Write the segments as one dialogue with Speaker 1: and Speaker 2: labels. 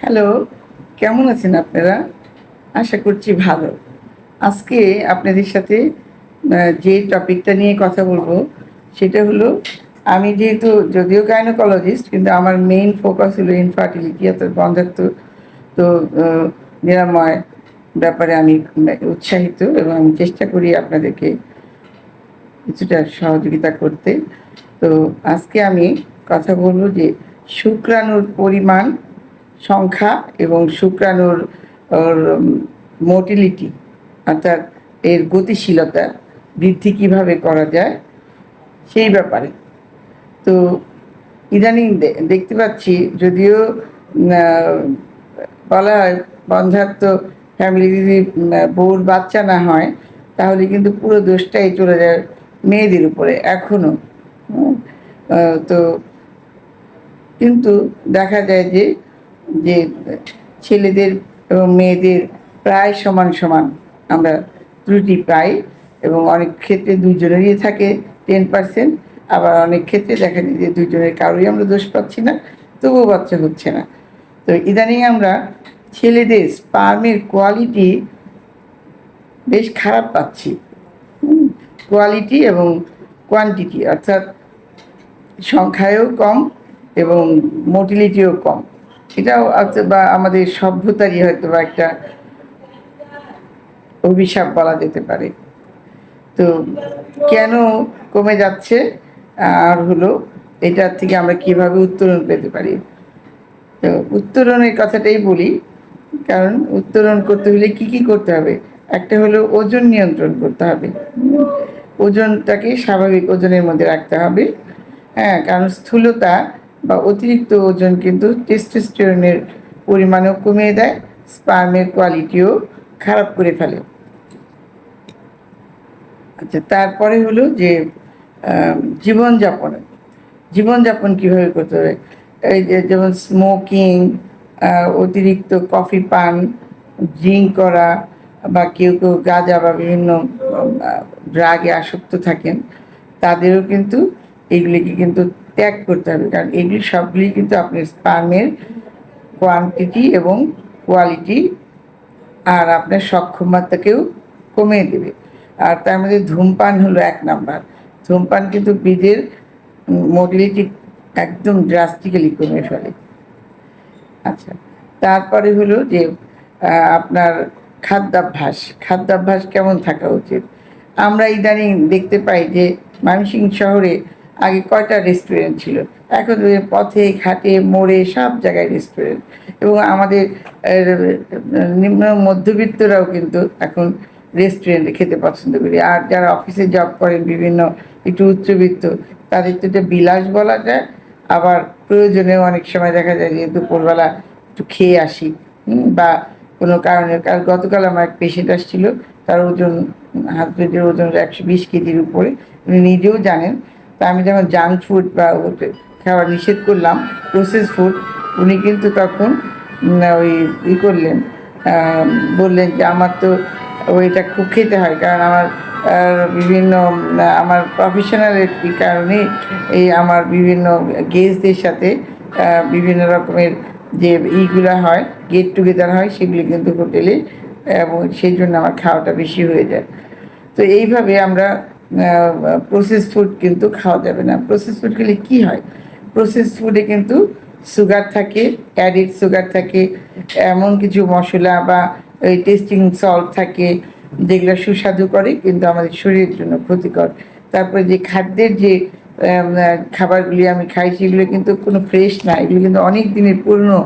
Speaker 1: Hello, কেমন আছেন আপনারা? আশা করছি ভালো। আজকে আপনাদের সাথে যে টপিকটা নিয়ে কথা বলব, সেটা হলো, আমি যেহেতু যদিও গাইনোকোলজিস্ট কিন্তু আমার মেইন ফোকাস হলো ইনফার্টিলিটি অর্থাৎ বন্ধাত্ম তো নিরাময় ব্যাপারে আমি উৎসাহিত এবং আমি চেষ্টা করি আপনাদেরকে কিছুটা সহযোগিতা করতে। তো, আজকে আমি কথা বলব যে শুক্রাণুর পরিমাণ সংখ্যা এবং শুক্রাণুর মোটিলিটি অর্থাৎ এর গতিশীলতা বৃদ্ধি কীভাবে করা যায় সেই ব্যাপারে। তো ইদানিং দেখতে পাচ্ছি যদিও বলা হয় বন্ধাত্ম ফ্যামিলি যদি বউর বাচ্চা না হয় তাহলে কিন্তু পুরো দোষটাই চলে যায় মেয়েদের উপরে এখনও। হুম, আহ, তো কিন্তু দেখা যায় যে যে ছেলেদের এবং মেয়েদের প্রায় সমান সমান আমরা ত্রুটি পাই এবং অনেক ক্ষেত্রে দুজনেরই থাকে টেন পার্সেন্ট আবার অনেক ক্ষেত্রে দেখা যায় যে দুজনের কারোই আমরা দোষ পাচ্ছি না, তবুও বাচ্চা হচ্ছে না। তো ইদানিং আমরা ছেলেদের স্পার্মের কোয়ালিটি বেশ খারাপ পাচ্ছি। কোয়ালিটি এবং কোয়ান্টিটি অর্থাৎ সংখ্যায়ও কম এবং মোটিলিটিও কম। হয়তো বা আমাদের সভ্যতারই হয়তো বা একটা অভিশাপ বলা যেতে পারে। তো কেন কমে যাচ্ছে আর হলো এটার থেকে আমরা কীভাবে উত্তরণ পেতে পারি? তো উত্তরণের কথাটাই বলি, কারণ উত্তরণ করতে হলে কি কি করতে হবে? একটা হলো ওজন নিয়ন্ত্রণ করতে হবে। ওজনটাকে স্বাভাবিক ওজনের মধ্যে রাখতে হবে। হ্যাঁ কারণ স্থূলতা বা অতিরিক্ত ওজন কিন্তু টেস্টোস্টেরনের পরিমাণও কমিয়ে দেয় স্পার্মের কোয়ালিটিও খারাপ করে ফেলে। আচ্ছা তারপরে হলো যে জীবনযাপন। জীবনযাপন কীভাবে করতে হবে? এই যেমন স্মোকিং অতিরিক্ত কফি পান ড্রিঙ্ক করা, বা কেউ কেউ গাঁজা বা বিভিন্ন ড্রাগে আসক্ত থাকেন, তাদেরও কিন্তু এগুলিকে কিন্তু ত্যাগ করতে হবে, কারণ এগুলি সবগুলি কিন্তু আপনার স্পার্মের কোয়ান্টিটি এবং কোয়ালিটি আর আপনার সক্ষমতাকেও কমিয়ে দেবে। আর তার মধ্যে ধূমপান হলো এক নাম্বার। ধূমপান কিন্তু বীজের মোটিলিটি একদম ড্রাস্টিক্যালি কমে ফেলে। আচ্ছা তারপরে হলো যে আপনার খাদ্যাভ্যাস। খাদ্যাভ্যাস কেমন থাকা উচিত? আমরা ইদানিং দেখতে পাই যে ময়মনসিংহ শহরে আগে কয়টা রেস্টুরেন্ট ছিল? এখন পথে, ঘাটে, মোড়ে সব জায়গায় রেস্টুরেন্ট এবং আমাদের নিম্ন মধ্যবিত্তরাও কিন্তু এখন রেস্টুরেন্টে খেতে পছন্দ করি। আর যারা অফিসে জব করেন বিভিন্ন একটু উচ্চবিত্ত, তাদের তো এটা বিলাস বলা যায়। আবার প্রয়োজনেও অনেক সময় দেখা যায় যে দুপুরবেলা একটু খেয়ে আসি বা কোনো কারণে। কারণ গতকাল আমার এক পেশেন্ট আসছিল, তার ওজন হাজবেন্ডের ওজন একশো বিশ কেজির উপরে। উনি নিজেও জানেন তা আমি যেমন জাঙ্ক ফুড বা খাওয়া নিষেধ করলাম প্রসেস ফুড উনি কিন্তু তখন ওই ই করলেন বললেন যে আমার তো ওইটা খুব খেতে হয়, কারণ আমার বিভিন্ন আমার প্রফেশনালের কারণে এই আমার বিভিন্ন গেস্টদের সাথে বিভিন্ন রকমের যে ইগুলো হয় গেট টুগেদার হয়, সেগুলি কিন্তু হোটেলে, এবং সেই জন্য আমার খাওয়াটা বেশি হয়ে যায়। তো এইভাবে আমরা প্রসেস ফুড কিন্তু খাওয়া যাবে না। প্রসেস ফুড খেলে কী হয়? প্রসেস ফুডে কিন্তু সুগার থাকে অ্যাডিড সুগার থাকে, এমন কিছু মশলা বা ওই টেস্টিং সল্ট থাকে, যেগুলো সুস্বাদু করে, কিন্তু আমাদের শরীরের জন্য ক্ষতিকর। তারপরে যে খাদ্যের যে খাবারগুলি আমি খাই, সেগুলো কিন্তু কোনো ফ্রেশ না। এগুলো কিন্তু অনেক দিনের পুরনো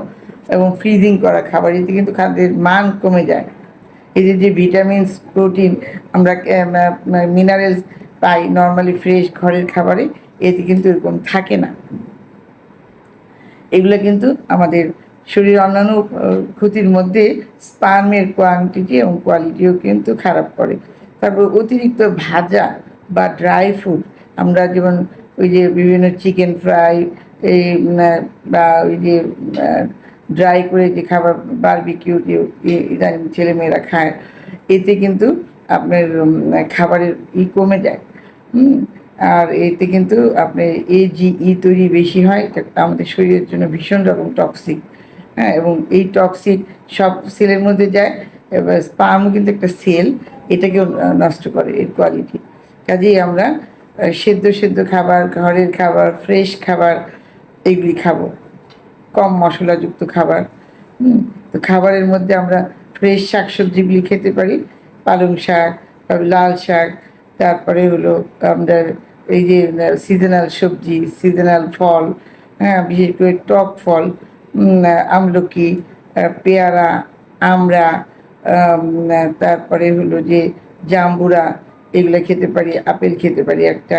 Speaker 1: এবং ফ্রিজিং করা খাবার। এতে কিন্তু খাদ্যের মান কমে যায়। এই যে যে ভিটামিনস প্রোটিন আমরা মিনারেলস পাই নর্মালি ফ্রেশ ঘরের খাবারে, এতে কিন্তু এরকম থাকে না। এগুলো কিন্তু আমাদের শরীর অন্যান্য ক্ষতির মধ্যে স্পার্মের কোয়ান্টিটি এবং কোয়ালিটিও কিন্তু খারাপ করে। তারপর অতিরিক্ত ভাজা বা ড্রাই ফুড আমরা যেমন ওই যে বিভিন্ন চিকেন ফ্রাই এই বা ওই যে ড্রাই করে যে খাবার বারবিকিউ যে ইদানিং ছেলেমেয়েরা খায়, এতে কিন্তু আপনার খাবারের ই কমে যায়। আর এতে কিন্তু আপনার এ জি ই তৈরি বেশি হয় আমাদের শরীরের জন্য ভীষণ রকম টক্সিক হ্যাঁ এবং এই টক্সিক সব সেলের মধ্যে যায়, এবার স্পামও কিন্তু একটা সেল এটাকেও নষ্ট করে এর কোয়ালিটি কাজেই আমরা সেদ্ধ সেদ্ধ খাবার, ঘরের খাবার ফ্রেশ খাবার, এগুলি খাব। কম মশলাযুক্ত খাবার। তো খাবারের মধ্যে আমরা ফ্রেশ শাকসবজিগুলি খেতে পারি। পালং শাক, তারপর লাল শাক, তারপরে হলো আমরা এই যে সিজনাল সবজি সিজনাল ফল হ্যাঁ বিশেষ করে টক ফল আমলকি পেয়ারা, আমড়া তারপরে হলো যে, জাম্বুরা, এগুলো খেতে পারি, আপেল খেতে পারি একটা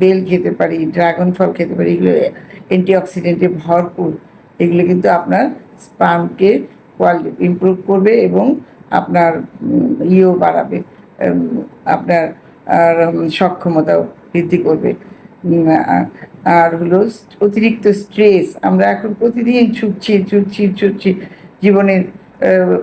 Speaker 1: বেল খেতে পারি, ড্রাগন ফল খেতে পারি, এগুলো অ্যান্টিঅক্সিডেন্টে ভরপুর। এগুলো কিন্তু আপনার স্পামকে কোয়ালিটি ইমপ্রুভ করবে এবং আপনার ইয়েও বাড়াবে আপনার, আর সক্ষমতাও বৃদ্ধি করবে। আর হলো অতিরিক্ত স্ট্রেস আমরা এখন প্রতিদিন ছুটছি ছুটছি ছুটছি জীবনের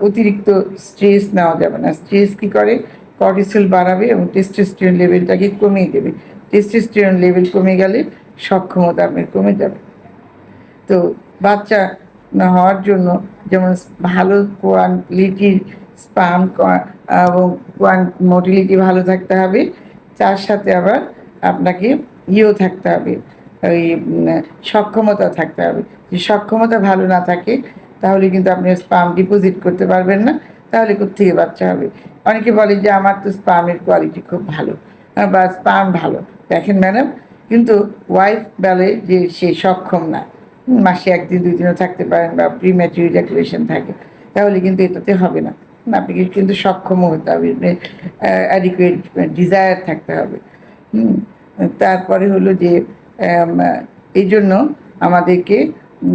Speaker 1: অতিরিক্ত স্ট্রেস নেওয়া যাবে না। স্ট্রেস কী করে? কর্টিসল বাড়াবে এবং টেস্টোস্টেরন লেভেলটাকে কমিয়ে দেবে? টেস্টোস্টেরন লেভেল কমে গেলে সক্ষমতা আপনার কমে যাবে। তো বাচ্চা হওয়ার জন্য যেমন ভালো কোয়ালিটির স্পাম এবং মোটিলিটি ভালো থাকতে হবে, তার সাথে আবার আপনাকে ইয়েও থাকতে হবে, ওই সক্ষমতা থাকতে হবে। যে সক্ষমতা ভালো না থাকে, তাহলে কিন্তু আপনি স্পাম ডিপোজিট করতে পারবেন না, তাহলে কোথেকে বাচ্চা হবে? অনেকে বলে যে আমার তো স্পামের কোয়ালিটি খুব ভালো, বা স্পাম ভালো। দেখেন ম্যাডাম কিন্তু ওয়াইফ বলে যে সে সক্ষম না। মাসে একদিন দুই দিনও থাকতে পারেন বা প্রিম্যাচুর ইজাকুলেশন থাকে, তাহলে কিন্তু এটাতে হবে না। আপনাকে কিন্তু সক্ষমও হতে হবে অ্যাডিকুয়েট ডিজায়ার থাকতে হবে। তারপরে হলো যে এই জন্য আমাদেরকে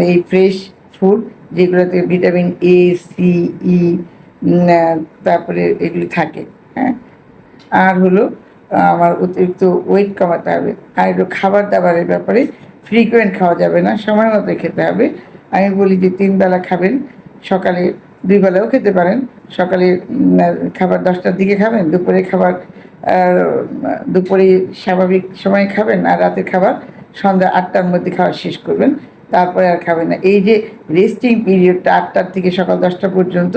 Speaker 1: এই ফ্রেশ ফুড যেগুলোতে ভিটামিন এ সি ই তারপরে এগুলি থাকে হ্যাঁ। আর হলো আমার অতিরিক্ত ওয়েট কমাতে হবে। আর একটু খাবার দাবারের ব্যাপারে ফ্রিকোয়েন্ট খাওয়া যাবে না, সময় মতো খেতে হবে। আমি বলি যে তিন বেলা খাবেন, সকালে দুই বেলাও খেতে পারেন। সকালে খাবার দশটার দিকে খাবেন, দুপুরে খাবার দুপুরে স্বাভাবিক সময় খাবেন, আর রাতের খাবার সন্ধ্যা আটটার মধ্যে খাওয়া শেষ করবেন। তারপরে আর খাবেন না। এই যে রেস্টিং পিরিয়ডটা আটটার থেকে সকাল দশটা পর্যন্ত,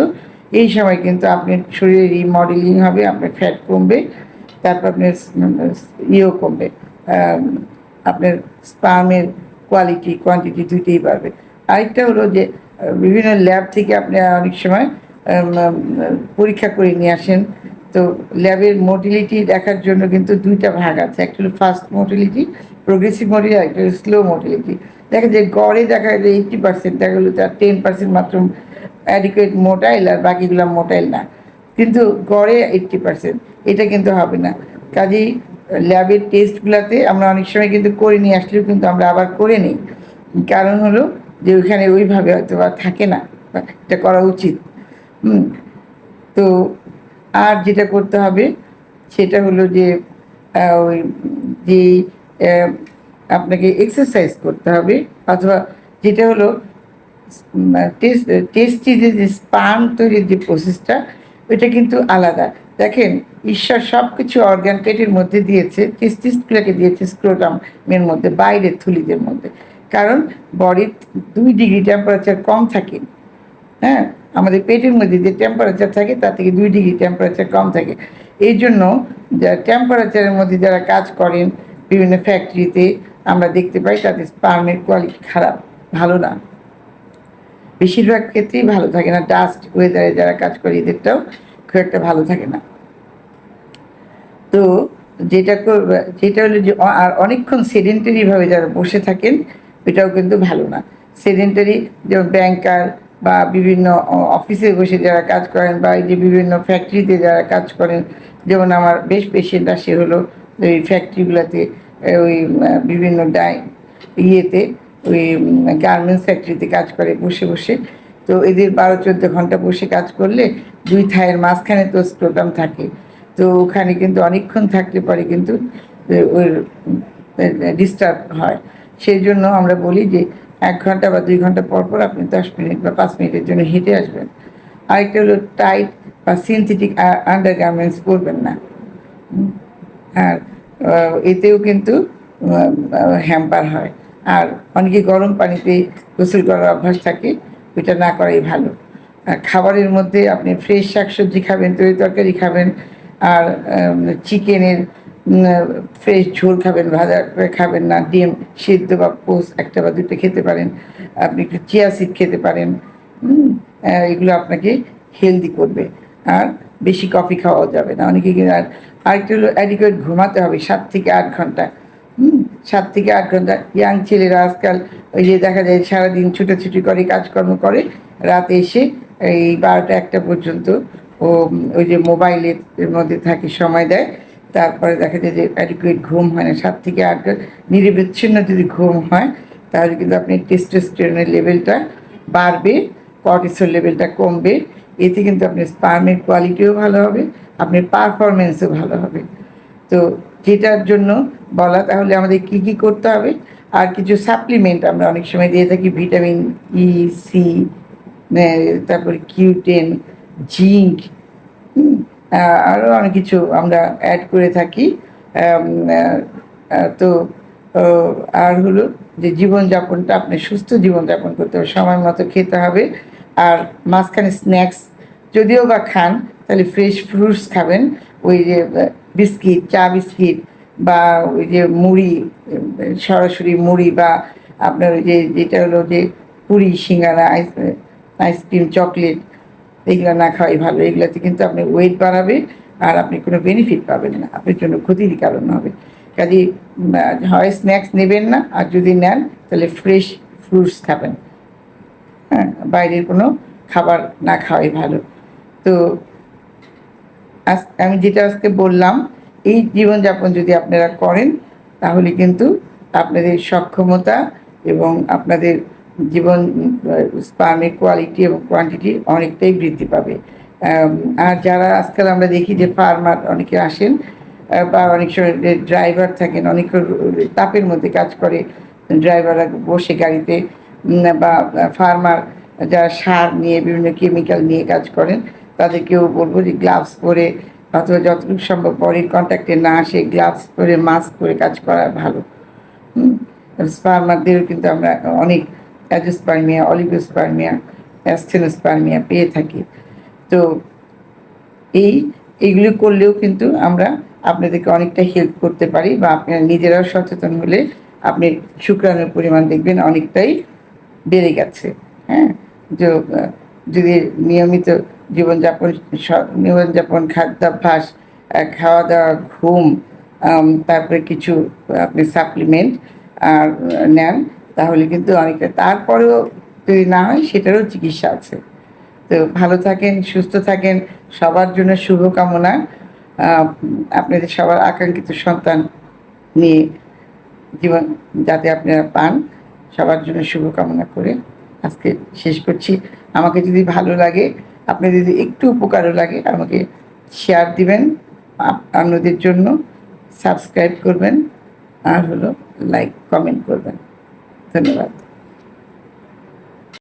Speaker 1: এই সময় কিন্তু আপনার শরীরে রিমডেলিং হবে, আপনার ফ্যাট কমবে তারপর আপনার ইয়েও কমবে আপনার স্পামের কোয়ালিটি, কোয়ান্টিটি দুইটাই বাড়বে। আরেকটা হলো যে, বিভিন্ন ল্যাব থেকে আপনি অনেক সময় পরীক্ষা করে নিয়ে আসেন। তো ল্যাবের মোটিলিটি দেখার জন্য কিন্তু দুইটা ভাগ আছে, একটা হলো ফাস্ট মোটিলিটি, প্রোগ্রেসিভ মোটিলিটি একটা হলো স্লো মোটিলিটি। দেখা যায় গড়ে দেখা যায় এইটটি পার্সেন্ট দেখা গেলো তার টেন পার্সেন্ট মাত্র অ্যাডিকুয়েট মোটাইল, আর বাকিগুলো মোটাইল না। কিন্তু গড়ে এইট্টি পার্সেন্ট এটা কিন্তু হবে না। কাজেই ল্যাবের টেস্টগুলোতে আমরা অনেক সময় কিন্তু করে নিয়ে আসলেও কিন্তু আমরা আবার করে নিই। কারণ হলো যে ওইখানে ওইভাবে হয়তো বা থাকে না এটা করা উচিত। তো আর যেটা করতে হবে, সেটা হলো যে ওই যে আপনাকে এক্সারসাইজ করতে হবে, অথবা যেটা হলো টেস্ট টেস্টি যে যে স্পাম তৈরির যে প্রসেসটা ওইটা কিন্তু আলাদা। দেখেন, ঈশ্বর সব কিছু অর্গান পেটের মধ্যে দিয়েছে টেস্টিসগুলোকে দিয়েছে স্ক্রোটামের মধ্যে, বাইরের থুলিদের মধ্যে। কারণ বডির দুই ডিগ্রি টেম্পারেচার কম থাকে। হ্যাঁ? আমাদের পেটের মধ্যে যে টেম্পারেচার থাকে, তার থেকে দুই ডিগ্রি টেম্পারেচার কম থাকে। এই জন্য টেম্পারেচারের মধ্যে যারা কাজ করেন, বিভিন্ন ফ্যাক্টরিতে আমরা দেখতে পাই, তাদের স্পার্মের কোয়ালিটি খারাপ, ভালো না। বেশিরভাগ ক্ষেত্রেই ভালো থাকে না। ডাস্ট ওয়েদারে যারা কাজ করে, এদেরটাও খুব একটা ভালো থাকে না। তো যেটা যেটা হলো যে আর অনেকক্ষণ সেডেন্টারি ভাবে যারা বসে থাকেন, এটাও কিন্তু ভালো না। সেডেন্টারি যেমন ব্যাংকার বা বিভিন্ন অফিসে বসে যারা কাজ করেন বা এই যে বিভিন্ন ফ্যাক্টরিতে যারা কাজ করেন, যেমন আমার বেশ পেশেন্ট আসে হলো ওই ফ্যাক্টরিগুলোতে ওই বিভিন্ন ডাই, ইয়েতে। ওই গার্মেন্টস ফ্যাক্টরিতে কাজ করে বসে বসে। তো এদের বারো, চোদ্দ ঘণ্টা বসে কাজ করলে দুই থায়ের মাঝখানে তো স্ক্রোটাম থাকে। তো ওখানে কিন্তু অনেকক্ষণ থাকতে পারে কিন্তু ওর ডিস্টার্ব হয়। সেই জন্য আমরা বলি যে, এক ঘণ্টা বা দুই ঘণ্টা পর পর আপনি দশ মিনিট বা পাঁচ মিনিটের জন্য হেঁটে আসবেন। আরেকটা হলো টাইট বা সিনথেটিক আন্ডার গার্মেন্টস পরবেন না। আর এতেও কিন্তু হ্যাম্পার হয়। আর অনেকে গরম পানিতে গোসল করার অভ্যাস থাকে, ওইটা না করাই ভালো। খাবারের মধ্যে আপনি ফ্রেশ শাকসবজি খাবেন, তরি তরকারি খাবেন, আর চিকেনের ফ্রেশ ঝোল খাবেন, ভাজা করে খাবেন না, ডিম সিদ্ধ বা পোস্ট একটা বা দুটো খেতে পারেন। আপনি একটু চিয়া সিড খেতে পারেন এগুলো আপনাকে হেলদি করবে। আর বেশি কফি খাওয়া যাবে না। অনেকে আর, আরেকটা হলো অ্যাডিকুয়েট ঘুমাতে হবে সাত থেকে আট ঘণ্টা। সাত থেকে আট ঘণ্টা ইয়াং ছেলেরা আজকাল ওই যে দেখা যায় সারাদিন ছুটোছুটি করে, কাজকর্ম করে, রাতে এসে এই বারোটা একটা পর্যন্ত ও ওই যে মোবাইলের মধ্যে থাকে, সময় দেয়। তারপরে দেখা যায় যে অ্যাডিকুয়েট ঘুম হয় না। সাত থেকে আট নিরবিচ্ছিন্ন যদি ঘুম হয়, তাহলে কিন্তু আপনি টেস্টোস্টেরনের লেভেলটা বাড়বে কর্টিসল লেভেলটা কমবে। এতে কিন্তু আপনার স্পার্মের কোয়ালিটিও ভালো হবে, আপনার পারফরমেন্সও ভালো হবে। তো যেটার জন্য বলা, তাহলে আমাদের কি কি করতে হবে? আর কিছু সাপ্লিমেন্ট আমরা অনেক সময় দিয়ে থাকি ভিটামিন ই সি তারপরে কিউটেন, জিঙ্ক আরও অনেক কিছু আমরা অ্যাড করে থাকি। তো আর হলো যে জীবনযাপনটা, আপনি সুস্থ জীবনযাপন করতে হবে, সময় মতো খেতে হবে। আর মাঝখানে স্ন্যাক্স যদিও বা খান, তাহলে ফ্রেশ ফ্রুটস খাবেন। ওই যে বিস্কিট, চা বিস্কিট বা ওই যে মুড়ি, সরাসরি মুড়ি বা আপনার ওই যে যেটা হলো যে পুরি, সিঙ্গারা আইস আইসক্রিম চকলেট এগুলো না খাওয়াই ভালো। এগুলোতে কিন্তু আপনি ওয়েট বাড়াবে আর আপনি কোনো বেনিফিট পাবেন না। আপনার জন্য ক্ষতির কারণ হবে। কাজে হয় স্ন্যাক্স নেবেন না আর যদি নেন তাহলে ফ্রেশ ফ্রুটস খাবেন। হ্যাঁ বাইরের কোনো খাবার না খাওয়াই ভালো। তো আমি যেটা আজকে বললাম, এই জীবনযাপন যদি আপনারা করেন, তাহলে কিন্তু আপনাদের সক্ষমতা এবং আপনাদের জীবন স্পার্মের কোয়ালিটি এবং কোয়ান্টিটি অনেকটাই বৃদ্ধি পাবে। আর যারা আজকাল আমরা দেখি যে ফার্মার অনেকে আসেন বা অনেক সময় ড্রাইভার থাকেন, অনেক তাপের মধ্যে কাজ করে ড্রাইভাররা বসে গাড়িতে বা ফার্মার যারা সার নিয়ে বিভিন্ন কেমিক্যাল নিয়ে কাজ করেন তাদেরকেও বলব যে গ্লাভস পরে অথবা যতটুকু সম্ভব বডির কন্ট্যাক্টে না আসে গ্লাভস পরে মাস্ক পরে কাজ করা ভালো। স্পার্মারদেরও কিন্তু আমরা অনেক অ্যাজোস্পার্মিয়া অলিগোস্পার্মিয়া অ্যাস্থেনোস্পার্মিয়া পেয়ে থাকি। তো এই, এইগুলো করলেও কিন্তু আমরা আপনাদেরকে অনেকটা হেল্প করতে পারি বা আপনারা নিজেরাও সচেতন হলে আপনি শুক্রাণুর পরিমাণ দেখবেন অনেকটাই বেড়ে গেছে। হ্যাঁ? যদি নিয়মিত জীবনযাপন জীবনযাপন খাদ্যাভ্যাস খাওয়া দাওয়া ঘুম তারপরে কিছু আপনি সাপ্লিমেন্ট আর, নেন, তাহলে কিন্তু অনেকটা, তারপরেও যদি না হয়, সেটারও চিকিৎসা আছে। তো ভালো থাকেন, সুস্থ থাকেন, সবার জন্য শুভকামনা। আপনাদের সবার আকাঙ্ক্ষিত সন্তান নিয়ে জীবন, যাতে আপনারা পান, সবার জন্য শুভকামনা করে আজকে শেষ করছি। আমাকে যদি ভালো লাগে আপনার যদি একটু উপকারও লাগে, আমাকে শেয়ার দিবেন আপনাদের জন্য সাবস্ক্রাইব করবেন, আর হলো লাইক কমেন্ট করবেন। ধন্যবাদ।